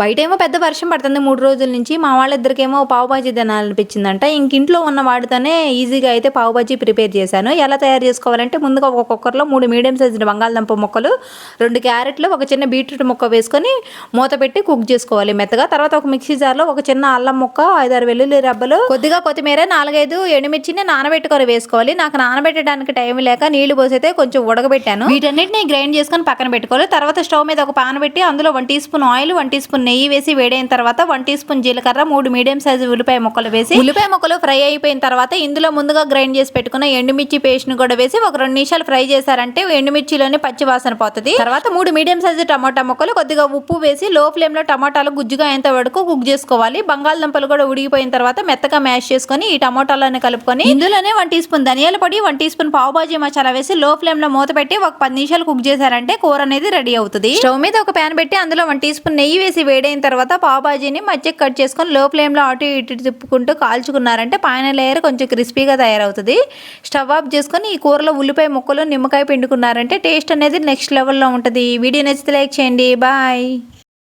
బయట ఏమో పెద్ద వర్షం పడుతుంది మూడు రోజుల నుంచి మా వాళ్ళిద్దరికేమో పావు బాజీ తినాలనిపించిందంట. ఇంక ఇంట్లో ఉన్న వాటితోనే ఈజీగా అయితే పావు బాజీ ప్రిపేర్ చేశాను. ఎలా తయారు చేసుకోవాలంటే ముందుగా ఒక కుక్కర్లో మూడు మీడియం సైజు బంగాళదుంప ముక్కలు రెండు క్యారెట్లు ఒక చిన్న బీట్రూట్ ముక్క వేసుకొని మూత పెట్టి కుక్ చేసుకోవాలి మెత్తగా. తర్వాత ఒక మిక్సీ జార్లో ఒక చిన్న అల్లం ముక్క ఐదారు వెల్లుల్లి రబ్బలు కొద్దిగా కొత్తిమీర నాలుగైదు ఎండుమిర్చిని నానబెట్టుకొని వేసుకోవాలి. నాకు నానబెట్టడానికి టైం లేక నీళ్ళు పోసైతే కొంచెం ఉడకబెట్టాను. వీటన్నిటిని గ్రైండ్ చేసుకొని పక్కన పెట్టుకోవాలి. తర్వాత స్టవ్ మీద ఒక పాన్ పెట్టి అందులో one teaspoon oil one teaspoon నెయ్యి వేసి వేడైన తర్వాత వన్ టీ స్పూన్ జీలకర్ర మూడు మీడియం సైజు ఉల్లిపాయ ముక్కలు వేసి ఉల్లిపాయ ముక్కలు ఫ్రై అయిపోయిన తర్వాత ఇందులో ముందుగా గ్రైండ్ చేసి పెట్టుకున్న ఎండుమిర్చి పేస్ట్ను కూడా వేసి ఒక రెండు నిమిషాలు ఫ్రై చేశారంటే ఎండుమిర్చిలోనే పచ్చి వాసన పోతుంది. తర్వాత మూడు మీడియం సైజు టమాటా ముక్కలు కొద్దిగా ఉప్పు వేసి లో ఫ్లేమ్లో టమాటాలు గుజ్జుగా అయ్యేంత వరకు కుక్ చేసుకోవాలి. బంగాళదుంపలు కూడా ఉడికిపోయిన తర్వాత మెత్తగా మ్యాష్ చేసుకొని ఈ టమాటాలను కలుపుకొని ఇందులోనే వన్ టీ స్పూన్ ధనియాల పొడి వన్ టీ స్పూన్ పావు బాజీ మసాలా వేసి లో ఫ్లేమ్లో మూత పెట్టి ఒక పది నిమిషాలు కుక్ చేశారంటే కూర అనేది రెడీ అవుతుంది. స్టవ్ మీద ఒక ప్యాన్ పెట్టి అందులో వన్ టీ స్పూన్ నెయ్యి వేసి వేడైన తర్వాత పావు బాజీని మధ్యకి కట్ చేసుకొని లో ఫ్లేమ్ అటు ఇటు తిప్పుకుంటూ కాల్చుకున్నారంటే పైన లేయర్ కొంచెం క్రిస్పీగా తయారవుతుంది. స్టవ్ ఆఫ్ చేసుకొని ఈ కూరలో ఉల్లిపాయ ముక్కలు నిమ్మకాయ పిండుకున్నారంటే టేస్ట్ అనేది నెక్స్ట్ లెవెల్లో ఉంటుంది. వీడియో నచ్చితే లైక్ చేయండి. బాయ్.